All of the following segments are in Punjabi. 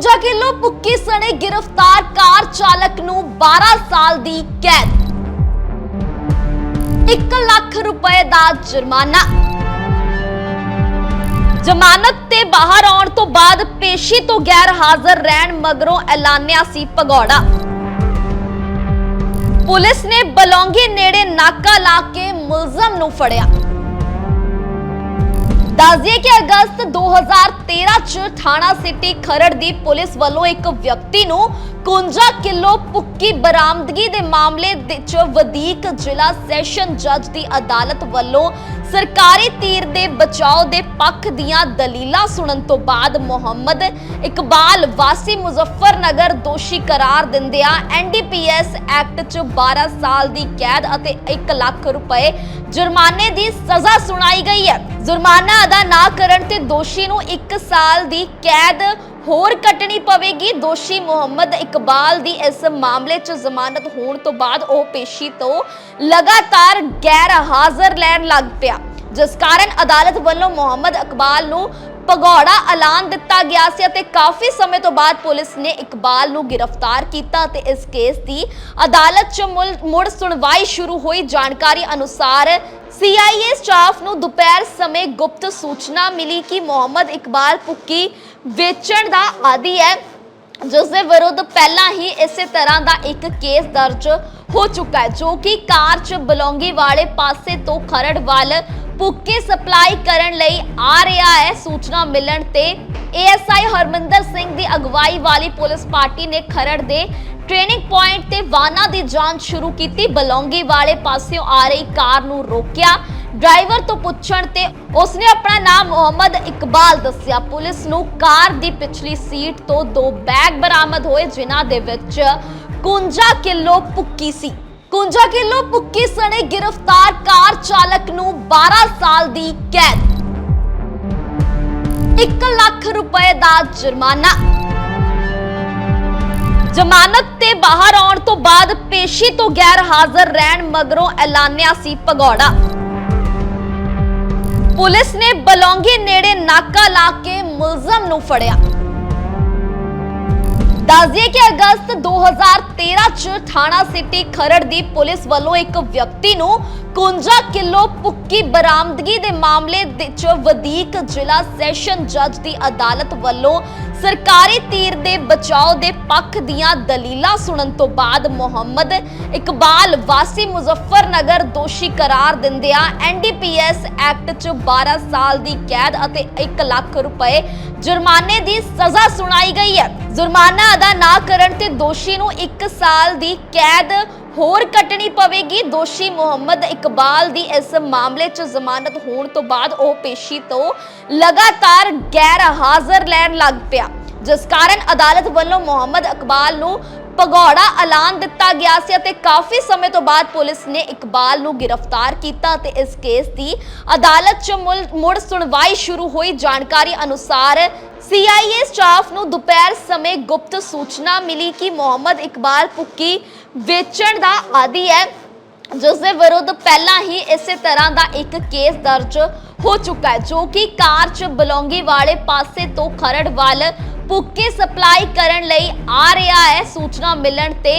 51 ਕਿਲੋ ਭੁੱਕੀ ਸਣੇ ਗ੍ਰਿਫਤਾਰ ਕਾਰ ਚਾਲਕ ਨੂੰ 12 ਸਾਲ ਦੀ ਕੈਦ। 1 ਲੱਖ ਰੁਪਏ ਦਾ ਜੁਰਮਾਨਾ। ਜ਼ਮਾਨਤ ਤੇ ਬਾਹਰ ਆਉਣ ਤੋਂ ਬਾਅਦ ਪੇਸ਼ੀ ਤੋਂ ਗੈਰ ਹਾਜ਼ਰ ਰਹਿਣ ਮਗਰੋਂ ਐਲਾਨਿਆ ਸੀ ਭਗੌੜਾ। ਪੁਲਿਸ ਨੇ ਬਲੌਂਗੀ ਨੇੜੇ ਨਾਕਾ ਲਾ ਕੇ ਮੁਲਜ਼ਮ ਨੂੰ ਫੜਿਆ। ਦੱਸਦੀਏ ਕਿ ਅਗਸਤ 2013 ਚ ਥਾਣਾ ਸਿਟੀ ਖਰੜ ਦੀ ਪੁਲਿਸ ਵੱਲੋਂ ਇੱਕ ਵਿਅਕਤੀ ਨੂੰ 51 ਕਿਲੋ ਪੁੱਕੀ ਬਰਾਮਦਗੀ ਦੇ ਮਾਮਲੇ ਵਿੱਚ ਵਧੀਕ ਜ਼ਿਲ੍ਹਾ ਸੈਸ਼ਨ ਜੱਜ ਦੀ ਅਦਾਲਤ ਵੱਲੋਂ ਸਰਕਾਰੀ ਤੀਰ ਦੇ ਬਚਾਓ ਦੇ ਪੱਖ ਦੀਆਂ ਦਲੀਲਾਂ ਸੁਣਨ ਤੋਂ ਬਾਅਦ ਮੁਹੰਮਦ ਇਕਬਾਲ ਵਾਸੀ ਮੁਜ਼ੱਫਰਨਗਰ ਦੋਸ਼ੀ ਕਰਾਰ ਦਿੰਦਿਆਂ ਐਨਡੀਪੀਐਸ ਐਕਟ 'ਚ 12 ਸਾਲ ਦੀ ਕੈਦ ਅਤੇ 1 ਲੱਖ ਰੁਪਏ ਜੁਰਮਾਨੇ ਦੀ ਸਜ਼ਾ ਸੁਣਾਈ ਗਈ ਹੈ। ਜੁਰਮਾਨਾ ਅਦਾ ਨਾ ਕਰਨ ਤੇ ਦੋਸ਼ੀ ਨੂੰ 1 ਸਾਲ ਦੀ ਕੈਦ ਹੋਰ ਕੱਟਣੀ ਪਵੇਗੀ। ਦੋਸ਼ੀ ਮੁਹੰਮਦ ਇਕਬਾਲ ਦੀ ਇਸ ਮਾਮਲੇ 'ਚ ਜ਼ਮਾਨਤ ਹੋਣ ਤੋਂ ਬਾਅਦ ਉਹ ਪੇਸ਼ੀ ਤੋਂ ਲਗਾਤਾਰ ਗੈਰ ਹਾਜ਼ਰ ਲੈਣ ਲੱਗ ਪਿਆ। ਜਿਸ ਕਾਰਨ ਅਦਾਲਤ ਵੱਲੋਂ ਮੁਹੰਮਦ ਇਕਬਾਲ ਨੂੰ ਭਗੌੜਾ ਐਲਾਨ ਦਿੱਤਾ ਗਿਆ ਸੀ ਅਤੇ ਕਾਫੀ ਸਮੇਂ ਤੋਂ ਬਾਅਦ ਪੁਲਿਸ ਨੇ ਇਕਬਾਲ ਨੂੰ ਗ੍ਰਿਫਤਾਰ ਕੀਤਾ ਤੇ ਇਸ ਕੇਸ ਦੀ ਅਦਾਲਤ 'ਚ ਮੁੜ ਸੁਣਵਾਈ ਸ਼ੁਰੂ ਹੋਈ। ਜਾਣਕਾਰੀ ਅਨੁਸਾਰ ਸੀਆਈਏ ਸਟਾਫ ਨੂੰ ਦੁਪਹਿਰ ਸਮੇਂ ਗੁਪਤ ਸੂਚਨਾ ਮਿਲੀ ਕਿ ਮੁਹੰਮਦ ਇਕਬਾਲ ਪੁੱਕੀ ਵੇਚਣ ਦਾ ਆਦੀ ਹੈ। ਜਿਸ ਦੇ ਵਿਰੁੱਧ ਪਹਿਲਾਂ ਹੀ ਇਸੇ ਤਰ੍ਹਾਂ ਦਾ ਇੱਕ ਕੇਸ ਦਰਜ ਹੋ ਚੁੱਕਾ ਹੈ, ਜੋ ਕਿ ਕਾਰ 'ਚ ਬਲੌਂਗੀ ਵਾਲੇ ਪਾਸੇ ਤੋਂ ਖਰੜ ਵੱਲ ਪੁੱਕੇ ਸਪਲਾਈ ਕਰਨ ਲਈ ਆ ਰਿਹਾ ਹੈ। ਸੂਚਨਾ ਮਿਲਣ ਤੇ ਏਐਸਆਈ ਹਰਮਿੰਦਰ ਸਿੰਘ ਦੀ ਅਗਵਾਈ ਵਾਲੀ ਪੁਲਿਸ ਪਾਰਟੀ ਨੇ ਖਰੜ ਦੇ ਟ੍ਰੇਨਿੰਗ ਪੁਆਇੰਟ ਤੇ ਵਾਹਨਾਂ ਦੀ ਜਾਂਚ ਸ਼ੁਰੂ ਕੀਤੀ। ਬਲੌਂਗੀ ਵਾਲੇ ਪਾਸਿਓਂ ਆ ਰਹੀ ਕਾਰ ਨੂੰ ਰੋਕਿਆ। ਡਰਾਈਵਰ ਤੋਂ ਪੁੱਛਣ ਤੇ ਉਸਨੇ ਆਪਣਾ ਨਾਮ ਮੁਹੰਮਦ ਇਕਬਾਲ ਦੱਸਿਆ। ਪੁਲਿਸ ਨੂੰ ਕਾਰ ਦੀ ਪਿਛਲੀ ਸੀਟ ਤੋਂ ਦੋ ਬੈਗ ਬਰਾਮਦ ਹੋਏ, ਜਿਨ੍ਹਾਂ ਦੇ ਵਿੱਚ 51 ਕਿਲੋ ਪੁੱਕੀ ਸੀ। 51 ਕਿਲੋ ਪੁੱਕੀ ਸਣੇ ਗ੍ਰਿਫਤਾਰ ਕਾਰ ਚਾਲਕ ਨੂੰ 12 ਸਾਲ ਦੀ ਕੈਦ। 1 ਲੱਖ ਰੁਪਏ ਦਾ ਜੁਰਮਾਨਾ। ਜ਼ਮਾਨਤ ਤੇ ਬਾਹਰ ਆਉਣ ਤੋਂ ਬਾਅਦ ਪੇਸ਼ੀ ਤੋਂ ਗੈਰ ਹਾਜ਼ਰ ਰਹਿਣ ਮਗਰੋਂ ਐਲਾਨਿਆ ਸੀ ਭਗੌੜਾ। ਪੁਲਿਸ ਨੇ ਬਲੌਂਗੀ ਨੇੜੇ ਨਾਕਾ ਲਾ ਕੇ ਮੁਲਜ਼ਮ ਨੂੰ ਫੜਿਆ। ਦੱਸਦੀਏ ਕਿ ਅਗਸਤ 2013 ਚ ਥਾਣਾ ਸਿਟੀ ਖਰੜ ਦੀ ਪੁਲਿਸ ਵੱਲੋਂ ਇੱਕ ਵਿਅਕਤੀ ਨੂੰ 51 ਕਿਲੋ ਪੁੱਕੀ ਬਰਾਮਦਗੀ ਦੇ ਮਾਮਲੇ ਵਿੱਚ ਵਧੀਕ ਜ਼ਿਲ੍ਹਾ ਸੈਸ਼ਨ ਜੱਜ ਦੀ ਅਦਾਲਤ ਵੱਲੋਂ ਸਰਕਾਰੀ ਤੀਰ ਦੇ ਬਚਾਓ ਦੇ ਪੱਖ ਦੀਆਂ ਦਲੀਲਾਂ ਸੁਣਨ ਤੋਂ ਬਾਅਦ ਮੁਹੰਮਦ ਇਕਬਾਲ ਵਾਸੀ ਮੁਜ਼ੱਫਰਨਗਰ ਦੋਸ਼ੀ ਕਰਾਰ ਦਿੰਦਿਆਂ ਐਨਡੀਪੀਐਸ ਐਕਟ 'ਚ 12 ਸਾਲ ਦੀ ਕੈਦ ਅਤੇ 1 ਲੱਖ ਰੁਪਏ ਜੁਰਮਾਨੇ ਦੀ ਸਜ਼ਾ ਸੁਣਾਈ ਗਈ ਹੈ। ਜੁਰਮਾਨਾ ਅਦਾ ਨਾ ਕਰਨ ਤੇ ਦੋਸ਼ੀ ਨੂੰ 1 ਸਾਲ ਦੀ ਕੈਦ ਹੋਰ ਕੱਟਣੀ ਪਵੇਗੀ। ਦੋਸ਼ੀ ਮੁਹੰਮਦ ਇਕਬਾਲ ਦੀ ਇਸ ਮਾਮਲੇ 'ਚ ਜ਼ਮਾਨਤ ਹੋਣ ਤੋਂ ਬਾਅਦ ਉਹ ਪੇਸ਼ੀ ਤੋਂ ਲਗਾਤਾਰ ਗੈਰ ਹਾਜ਼ਰ ਲੈਣ ਲੱਗ ਪਿਆ। ਜਿਸ ਕਾਰਨ ਅਦਾਲਤ ਵੱਲੋਂ ਮੁਹੰਮਦ ਇਕਬਾਲ ਨੂੰ ਭਗੌੜਾ ਐਲਾਨ ਦਿੱਤਾ ਗਿਆ ਸੀ ਅਤੇ ਕਾਫੀ ਸਮੇਂ ਤੋਂ ਬਾਅਦ ਪੁਲਿਸ ਨੇ ਇਕਬਾਲ ਨੂੰ ਗ੍ਰਿਫਤਾਰ ਕੀਤਾ ਤੇ ਇਸ ਕੇਸ ਦੀ ਅਦਾਲਤ 'ਚ ਮੁੜ ਸੁਣਵਾਈ ਸ਼ੁਰੂ ਹੋਈ। ਜਾਣਕਾਰੀ ਅਨੁਸਾਰ ਸੀਆਈਏ ਸਟਾਫ ਨੂੰ ਦੁਪਹਿਰ ਸਮੇਂ ਗੁਪਤ ਸੂਚਨਾ ਮਿਲੀ ਕਿ ਮੁਹੰਮਦ ਇਕਬਾਲ ਪੁੱਕੀ ਵੇਚਣ ਦਾ ਆਦੀ ਹੈ ਜਿਸ ਦੇ ਵਿਰੁੱਧ ਪਹਿਲਾਂ ਹੀ ਇਸੇ ਤਰ੍ਹਾਂ ਦਾ ਇੱਕ ਕੇਸ ਦਰਜ ਹੋ ਚੁੱਕਾ ਹੈ, ਜੋ ਕਿ ਕਾਰ 'ਚ ਬਲੌਂਗੀ ਵਾਲੇ ਪਾਸੇ ਤੋਂ ਖਰੜ ਵੱਲ ਪੁੱਕੇ ਸਪਲਾਈ ਕਰਨ ਲਈ ਆ ਰਿਹਾ ਹੈ। ਸੂਚਨਾ ਮਿਲਣ ਤੇ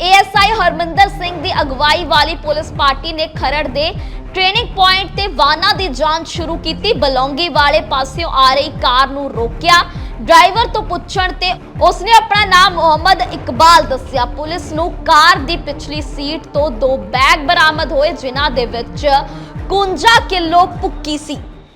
ਏਐਸਆਈ ਹਰਮਿੰਦਰ ਸਿੰਘ ਦੀ ਅਗਵਾਈ ਵਾਲੀ ਪੁਲਿਸ ਪਾਰਟੀ ਨੇ ਖਰੜ ਦੇ ਟ੍ਰੇਨਿੰਗ ਪੁਆਇੰਟ ਤੇ ਵਾਹਨਾਂ ਦੀ ਜਾਂਚ ਸ਼ੁਰੂ ਕੀਤੀ। ਬਲੌਂਗੀ ਵਾਲੇ ਪਾਸਿਓਂ ਆ ਰਹੀ ਕਾਰ ਨੂੰ ਰੋਕਿਆ। ਡਰਾਈਵਰ ਤੋਂ ਪੁੱਛਣ ਤੇ ਉਸਨੇ ਆਪਣਾ ਨਾਮ ਮੁਹੰਮਦ ਇਕਬਾਲ ਦੱਸਿਆ। ਪੁਲਿਸ ਨੂੰ ਕਾਰ ਦੀ ਪਿਛਲੀ ਸੀਟ ਤੋਂ ਦੋ ਬੈਗ ਬਰਾਮਦ ਹੋਏ, ਜਿਨ੍ਹਾਂ ਦੇ ਵਿੱਚ 51 ਕਿਲੋ ਪੁੱਕੀ ਸੀ।